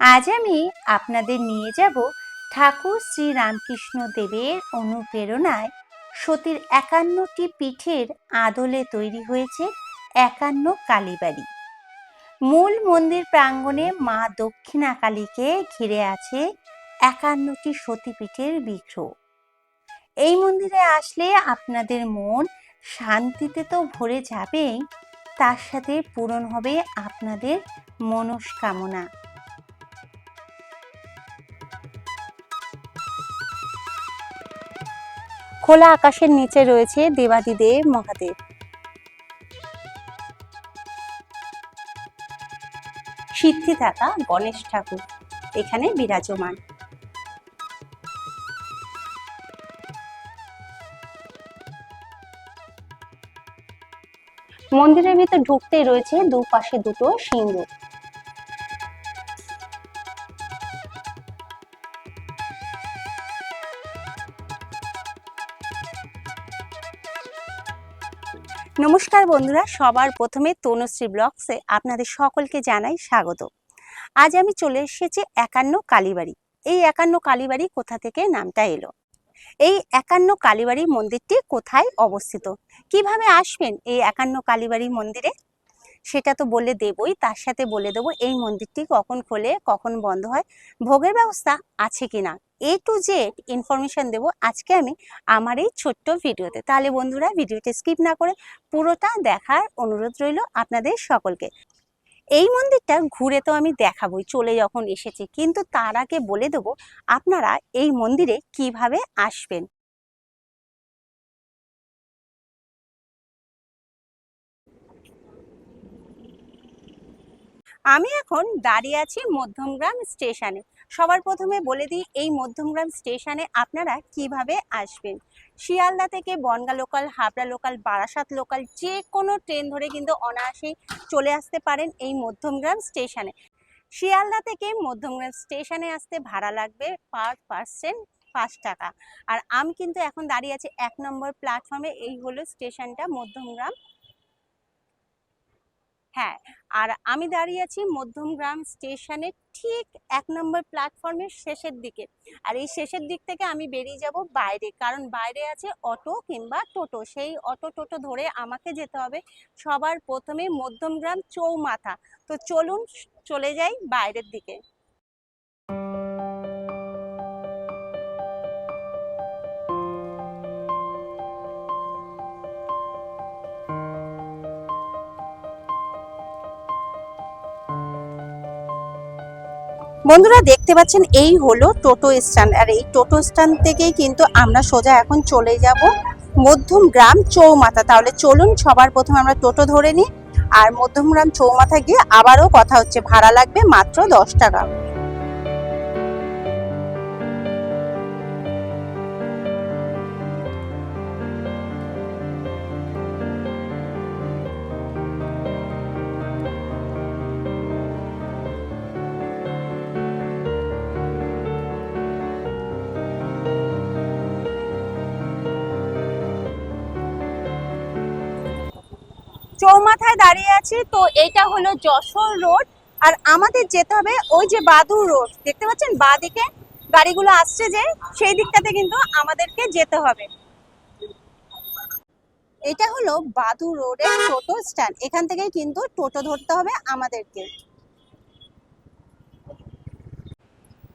আজ আমি আপনাদের নিয়ে যাব ঠাকুর শ্রী রামকৃষ্ণ দেবের অনুপ্রেরণায়। সতীর একান্নটি পিঠের আদলে তৈরি হয়েছে একান্ন কালীবাড়ি মূল মন্দির প্রাঙ্গণে মা দক্ষিণা কালীকে ঘিরে আছে একান্নটি সতীপীঠের বিগ্রহ। এই মন্দিরে আসলে আপনাদের মন শান্তিতে তো ভরে যাবেই, তার সাথে পূরণ হবে আপনাদের মনস্কামনা। খোলা আকাশের নিচে রয়েছে দেবাদিদেব মহাদেব। সিদ্ধি থাকা গণেশ ঠাকুর, এখানে বিরাজমান। মন্দিরের ভিতর ঢুকতে রয়েছে দুপাশে দুটো সিংহ নমস্কার বন্ধুরা, সবার প্রথমে তনুশ্রী ব্লগসে আপনাদের সকলকে জানাই স্বাগত। আজ আমি চলে এসেছি একান্ন কালীবাড়ি। এই একান্ন কালীবাড়ি কোথা থেকে নামটা এলো? এই একান্ন কালীবাড়ি মন্দিরটি কোথায় অবস্থিত? কীভাবে আসবেন এই একান্ন কালীবাড়ি মন্দিরে? সেটা তো বলে দেবই, তার সাথে বলে দেবো এই মন্দিরটি কখন খোলে, কখন বন্ধ হয়, ভোগের ব্যবস্থা আছে কিনা? এ টু জেড ইনফরমেশন দেবো আজকে আমি আমার এই ছোট্ট ভিডিওতে। তাহলে বন্ধুরা ভিডিওটি স্কিপ না করে পুরোটা দেখার অনুরোধ রইল আপনাদের সকলকে। এই মন্দিরটা ঘুরে তো আমি দেখাবই, চলে যখন এসেছি। কিন্তু তার আগে বলে দেবো আপনারা এই মন্দিরে কীভাবে আসবেন। আমি এখন দাঁড়িয়ে আছি মধ্যমগ্রাম স্টেশনে। সবার প্রথমে বলে দিই, এই মধ্যমগ্রাম স্টেশনে আপনারা কীভাবে আসবেন? শিয়ালদা থেকে Bongaon local Habra local Barasat local যে কোনো ট্রেন ধরে কিন্তু অনায়াসেই চলে আসতে পারেন এই মধ্যমগ্রাম স্টেশনে। শিয়ালদা থেকে মধ্যমগ্রাম স্টেশনে আসতে ভাড়া লাগবে পার পার্সেন পাঁচ টাকা। আর আমি কিন্তু এখন দাঁড়িয়ে আছি এক নম্বর প্ল্যাটফর্মে এই হলো স্টেশনটা মধ্যমগ্রাম হ্যাঁ আর আমি দাঁড়িয়ে আছি মধ্যমগ্রাম স্টেশনের ঠিক এক নম্বর প্ল্যাটফর্মের শেষের দিকে। আর এই শেষের দিক থেকে আমি বেরিয়ে যাব বাইরে, কারণ বাইরে আছে অটো কিংবা টোটো। সেই অটো, টোটো ধরে আমাকে যেতে হবে সবার প্রথমে মধ্যমগ্রাম চৌমাথা। তো চলুন চলে যাই বাইরের দিকে। বন্ধুরা দেখতে পাচ্ছেন, এই হলো টোটো স্ট্যান্ড। আর এই টোটো স্ট্যান্ড থেকেই কিন্তু আমরা সোজা এখন চলে যাব মধ্যম গ্রাম চৌমাথা। তাহলে চলুন সবার প্রথমে আমরা টোটো ধরে নিই। আর মধ্যমগ্রাম চৌমাথা গিয়ে আবারও কথা হচ্ছে। ভাড়া লাগবে মাত্র দশ টাকা। চৌমাথায় দাঁড়িয়ে আছি, তো এটা হলো যশোর রোড। আর আমাদের যেতে হবে ওই যে বাদুর রোড, দেখতে পাচ্ছেন? বাদিকে গাড়িগুলো আসছে যে, সেই দিকটাতে কিন্তু আমাদেরকে যেতে হবে। এটা হলো বাদু রোডের টোটো স্ট্যান্ড, এখান থেকে কিন্তু টোটো ধরতে হবে আমাদেরকে।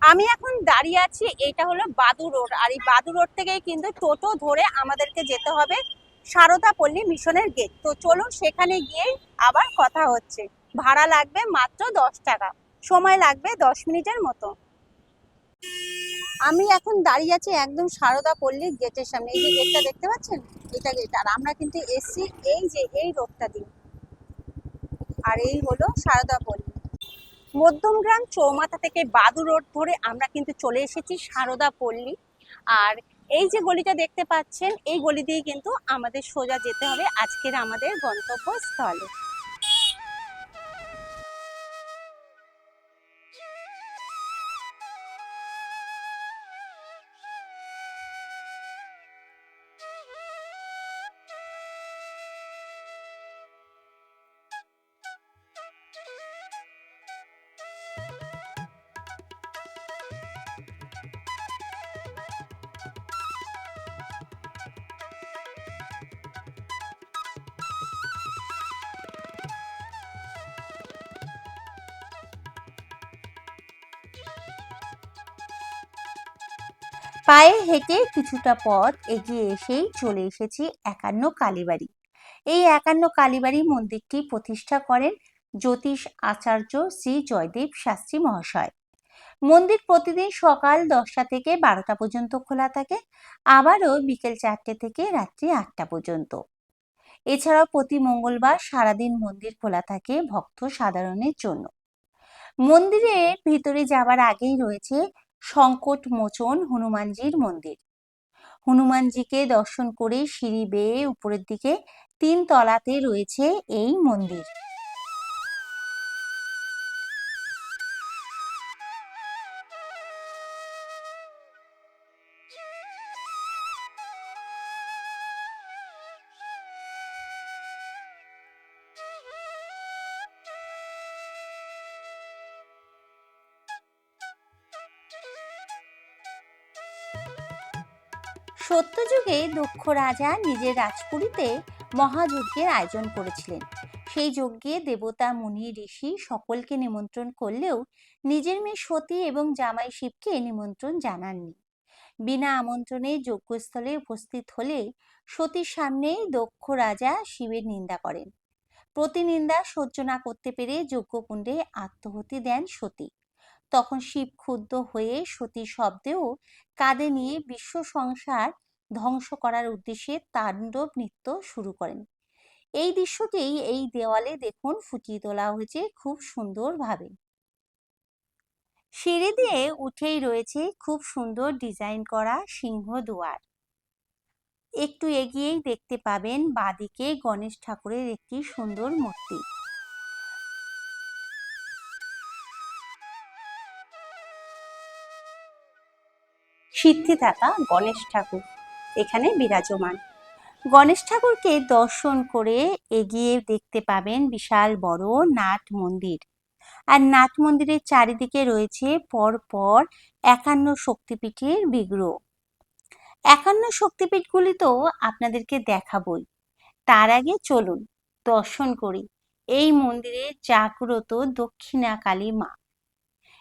আমি এখন দাঁড়িয়ে আছি, এটা হলো বাদু রোড। আর এই বাদু রোড থেকেই কিন্তু টোটো ধরে আমাদেরকে যেতে হবে। সারদা পল্লী মিশনের গেট তো চলুন সেখানে গিয়েই আবার কথা হচ্ছে। ভাড়া লাগবে মাত্র দশ টাকা। সময় লাগবে দশ মিনিটের মতো। আমি এখন দাঁড়িয়ে আছি একদম সারদা পল্লীর গেটের সামনে। এই যে গেটটা দেখতে পাচ্ছেন? এটা গেট আর আমরা কিন্তু এসছি এই যে, এই রোডটা দিয়ে। আর এই হলো সারদা পল্লী। মধ্যমগ্রাম চৌমাথা থেকে বাদু রোড ধরে আমরা কিন্তু চলে এসেছি সারদা পল্লী। আর এই যে গলিটা দেখতে পাচ্ছেন, এই গলি দিয়ে কিন্তু আমাদের সোজা যেতে হবে আজকের আমাদের গন্তব্যস্থলে। পায়ে হেঁটে কিছুটা পথ এগিয়ে এসেই চলে এসেছি একান্ন কালীবাড়ি। এই একান্ন কালীবাড়ি মন্দিরটি প্রতিষ্ঠা করেন জ্যোতিষ আচার্য শ্রী জয়দেব শাস্ত্রী মহাশয়। মন্দির প্রতিদিন সকাল দশটা থেকে বারোটা পর্যন্ত খোলা থাকে, আবারও বিকেল চারটে থেকে রাত্রি আটটা পর্যন্ত। এছাড়াও প্রতি মঙ্গলবার সারাদিন মন্দির খোলা থাকে ভক্ত সাধারণের জন্য। মন্দিরের ভিতরে যাবার আগেই রয়েছে সংকট মোচন হনুমানজির মন্দির। হনুমানজিকে দর্শন করে সিঁড়ি বেয়ে উপরের দিকে তিন তলাতে রয়েছে এই মন্দির। সত্যযুগে দক্ষ রাজা নিজের রাজপুরীতে মহাযজ্ঞের আয়োজন করেছিলেন। সেই যজ্ঞে দেবতা, মুনি, ঋষি সকলকে নিমন্ত্রণ করলেও নিজের মেয়ে সতী এবং জামাই শিবকে নিমন্ত্রণ জানাননি। বিনা আমন্ত্রণে যজ্ঞস্থলে উপস্থিত হলে সতীর সামনেই দক্ষ রাজা শিবের নিন্দা করেন। প্রতিনিন্দা সহ্য না করতে পেরে যজ্ঞকুণ্ডে আত্মহতি দেন সতী। তখন শিব ক্ষুব্ধ হয়ে সতী শব্দেও কাঁধে নিয়ে বিশ্ব সংসার ধ্বংস করার উদ্দেশ্যে তাণ্ডব নৃত্য শুরু করেন। এই দৃশ্যটি এই দেওয়ালে দেখুন ফুটিয়ে তোলা হয়েছে খুব সুন্দরভাবে। সিঁড়ি দিয়ে উঠেই রয়েছে খুব সুন্দর ডিজাইন করা সিংহ দুয়ার। একটু এগিয়েই দেখতে পাবেন বাদিকে গণেশ ঠাকুরের একটি সুন্দর মূর্তি। সিদ্ধি থাকা গণেশ ঠাকুর। এখানে বিরাজমান। গণেশ ঠাকুরকে দর্শন করে এগিয়ে দেখতে পাবেন বিশাল বড় নাট মন্দির। আর নাট মন্দিরের চারিদিকে রয়েছে পর পর একান্ন শক্তিপীঠের বিগ্রহ। একান্ন শক্তিপীঠগুলি তো আপনাদেরকে দেখাবই। তার আগে চলুন, দর্শন করি। এই মন্দিরে জাগ্রত দক্ষিণাকালী মা।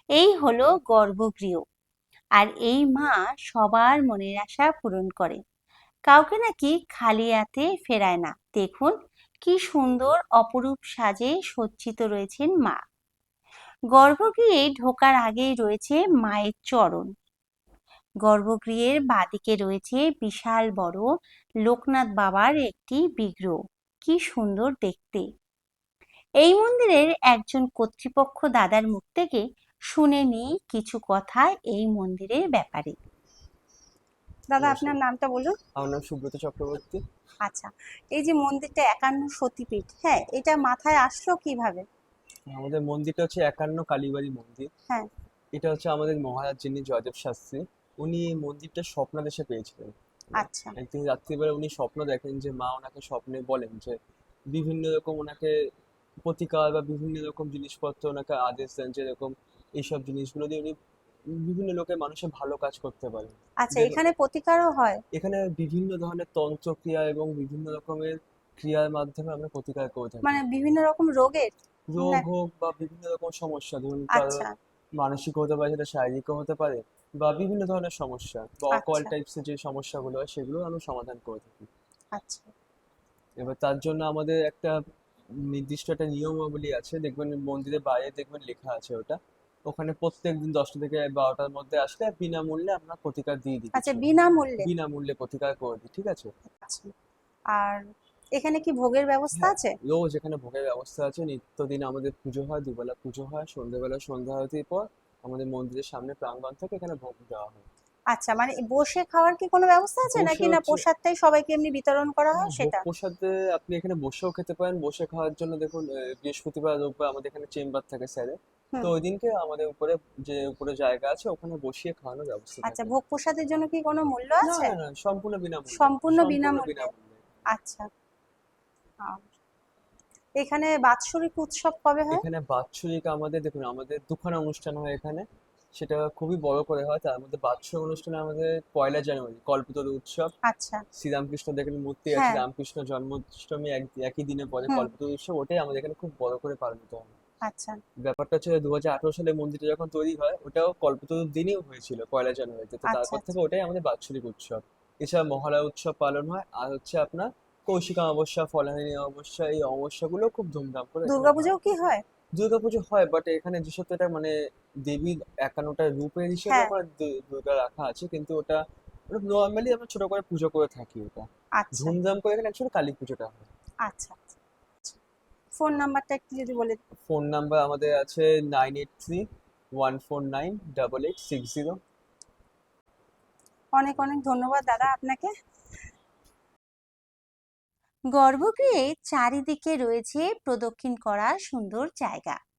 এই হলো গর্ভগৃহ। আর এই মা সবার মনের আশা পূরণ করে। কাউকে নাকি খালি হাতে ফেরায় না। দেখুন কি সুন্দর অপরূপ সাজে সজ্জিত রয়েছেন মা। গর্ভগৃহে ঢোকার আগেই রয়েছে মায়ের চরণ। গর্ভগৃহের বাদিকে রয়েছে বিশাল বড় লোকনাথ বাবার একটি বিগ্রহ। কি সুন্দর দেখতে। এই মন্দিরের একজন কর্তৃপক্ষ দাদার মুখ থেকে শুনে নিই কিছু কথা এই মন্দিরের ব্যাপারে। দাদা আপনার নামটা বলুন। আমার নাম সুব্রত চক্রবর্তী। আচ্ছা এই যে মন্দিরটা একান্ন সতীপীঠ হ্যাঁ এটা মাথায় আসলো কীভাবে? আমাদের মন্দিরটা হচ্ছে একান্ন কালীবাড়ি মন্দির। হ্যাঁ। এটা হচ্ছে আমাদের মহারাজ যিনি জয়দেব শাস্ত্রী উনি এই মন্দিরটা স্বপ্নাদেশে পেয়েছিলেন। আচ্ছা। একদিন রাত্রিবেলা উনি স্বপ্ন দেখেন যে মা ওনাকে স্বপ্নে বলেন যে বিভিন্ন রকম ওনাকে প্রতিকার বা বিভিন্ন রকম জিনিসপত্র ওনাকে আদেশ দেন যে এরকম এইসব জিনিসগুলো দিয়ে উনি বিভিন্ন লোকের মানুষের ভালো কাজ করতে পারে আচ্ছা এখানে প্রতিকারও হয়? এখানে বিভিন্ন ধরনের তন্ত্রক্রিয়া এবং বিভিন্ন রকমের ক্রিয়ার মাধ্যমে আমরা প্রতিকার করে থাকি। মানে বিভিন্ন রকম রোগের? রোগ হোক বা বিভিন্ন রকম সমস্যা ধরুন আচ্ছা। মানসিক হতে পারে সেটা শারীরিকও হতে পারে বা বিভিন্ন ধরনের সমস্যা বা অকল আচ্ছা। টাইপসের যে সমস্যাগুলো হয় সেগুলো আমরা সমাধান করে থাকি। আচ্ছা। এবার তার জন্য আমাদের একটা নির্দিষ্ট একটা নিয়মাবলী আছে দেখবেন মন্দিরের বাইরে দেখবেন লেখা আছে ওটা। ওখানে প্রত্যেকদিন দশটা থেকে বারোটার মধ্যে আসলে বিনামূল্যে আমরা প্রতিকার দিয়ে দিই আচ্ছা বিনামূল্যে? বিনামূল্যে প্রতিকার করে দিই ঠিক আছে? আচ্ছা। আর এখানে কি ভোগের ব্যবস্থা হ্যাঁ। আছে? রোজ এখানে ভোগের ব্যবস্থা আছে। নিত্যদিন আমাদের পুজো হয় দুবেলা পুজো হয় সন্ধ্যেবেলা সন্ধ্যা আরতির পর আমাদের মন্দিরের সামনে প্রাঙ্গণ থেকে এখানে ভোগ দেওয়া হয়। আচ্ছা মানে বসে খাওয়ার কি কোনো ব্যবস্থা আছে? নাকি না প্রসাদটাই সবাইকে এমনি বিতরণ করা হয় সেটা? প্রসাদে আপনি এখানে বসেও খেতে পারেন। বসে খাওয়ার জন্য দেখুন বৃহস্পতিবার রোববার আমাদের এখানে চেম্বার থাকে স্যারের তো ওই দিনকে আমাদের উপরে যে উপরে জায়গা আছে ওখানে বসিয়ে খাওয়ানোর ব্যবস্থা আচ্ছা ভোগ প্রসাদের জন্য কি কোনো মূল্য আছে? না না সম্পূর্ণ বিনামূল্যে। সম্পূর্ণ বিনামূল্যে? বিনামূল্যে। আচ্ছা। এখানে বাৎসরিক উৎসব কবে হয়? এখানে বাৎসরিক আমাদের দেখুন আমাদের দুখানা অনুষ্ঠান হয় এখানে। সেটা খুবই বড় করে হয়। তার মধ্যে বাৎসরিক অনুষ্ঠানে আমাদের পয়লা জানুয়ারি কল্পতরু উৎসব। আচ্ছা। শ্রীরামকৃষ্ণ দেখেন মূর্তি আছে হ্যাঁ। রামকৃষ্ণ জন্মাষ্টমী এক একই দিনে পরে হুম। কল্পতরু উৎসব ওটাই আমাদের এখানে খুব বড় করে পালিত হয়। আচ্ছা। ব্যাপারটা হচ্ছে দু হাজার আঠারো সালে মন্দিরটা যখন তৈরি হয় ওটাও কল্পতরুর দিনেও হয়েছিল পয়লা জানুয়ারিতে। তো আচ্ছা, তারপর আচ্ছা। থেকে ওটাই আমাদের বাৎসরিক উৎসব। এছাড়া মহালয়া উৎসব পালন হয় আর হচ্ছে আপনার কৌশিক অমাবস্যা ফলাহারি অমাবস্যা এই অমাবস্যাগুলো খুব ধুমধাম করে দুর্গাপুজোও কি হয়? দুর্গাপুজো হয় বাট এখানে যেসব এটা মানে দেবীর একান্নটা রূপের হিসেবে হ্যাঁ। দু- দুর্গা রাখা আছে কিন্তু ওটা নর্মালি আমরা ছোট করে পুজো করে থাকি ওটা। আচ্ছা। ধুমধাম করে এখানে অ্যাকচুয়ালি কালী পুজোটা হয়। আচ্ছা ফোন নাম্বারটা একটু যদি বলে ফোন নাম্বার আমাদের আছে nine eight three one four nine double eight six zero. অনেক অনেক ধন্যবাদ দাদা আপনাকে। গর্ভগৃহে চারিদিকে রয়েছে প্রদক্ষিণ করার সুন্দর জায়গা।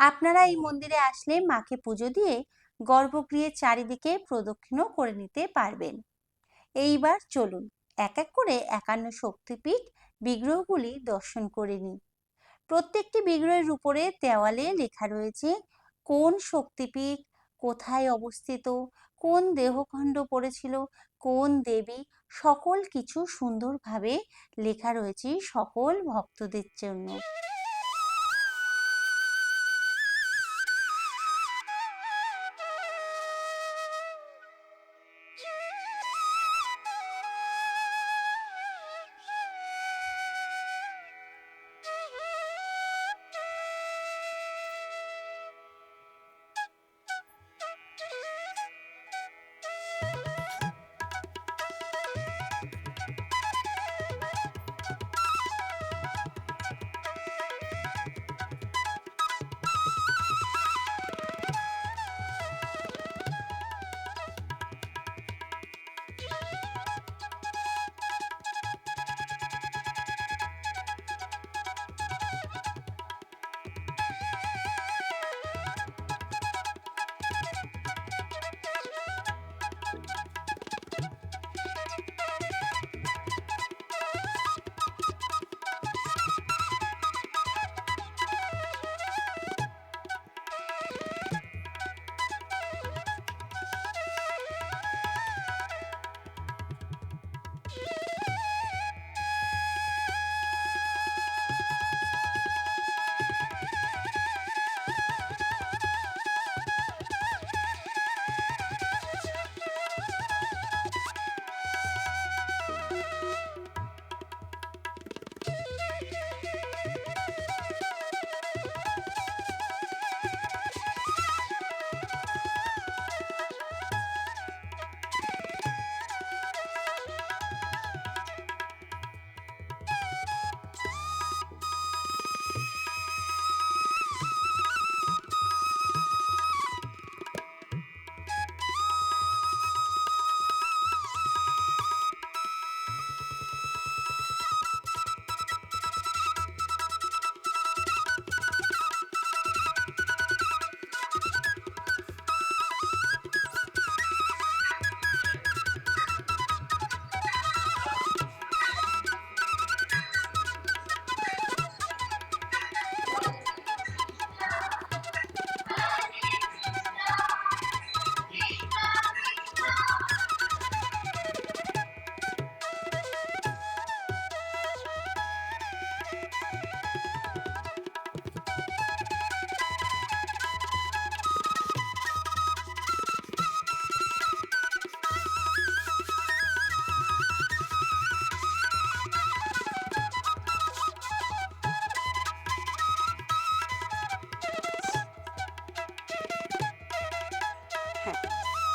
আপনারা এই মন্দিরে আসলে মাকে পুজো দিয়ে গর্ভগৃহের চারিদিকে প্রদক্ষিণও করে নিতে পারবেন। এইবার চলুন, এক এক করে একান্ন শক্তিপীঠ বিগ্রহগুলি দর্শন করে নিই। প্রত্যেকটি বিগ্রহের উপরে দেওয়ালে লেখা রয়েছে, কোন শক্তিপীঠ কোথায় অবস্থিত, কোন দেহখণ্ড পড়েছিল, কোন দেবী, সকল কিছু সুন্দরভাবে লেখা রয়েছে সকল ভক্তদের জন্য।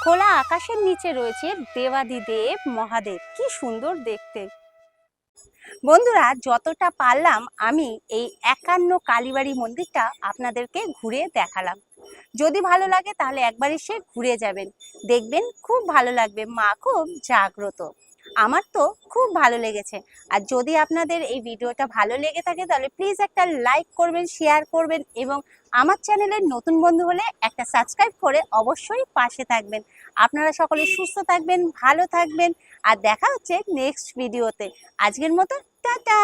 খোলা আকাশের নিচে রয়েছে দেবাদিদেব মহাদেব। কি সুন্দর দেখতে। বন্ধুরা, যতটা পারলাম, আমি এই একান্ন কালীবাড়ি মন্দিরটা আপনাদেরকে ঘুরে দেখালাম। যদি ভালো লাগে, তাহলে একবার এসে ঘুরে যাবেন। দেখবেন খুব ভালো লাগবে। মা খুব জাগ্রত। আমার তো খুব ভালো লেগেছে। আর যদি আপনাদের এই ভিডিওটা ভালো লেগে থাকে, তাহলে প্লিজ একটা লাইক করবেন শেয়ার করবেন এবং আমার চ্যানেলের নতুন বন্ধু হলে একটা সাবস্ক্রাইব করে অবশ্যই পাশে থাকবেন। আপনারা সকলে সুস্থ থাকবেন ভালো থাকবেন আর দেখা হচ্ছে নেক্সট ভিডিওতে আজকের মতো টাটা!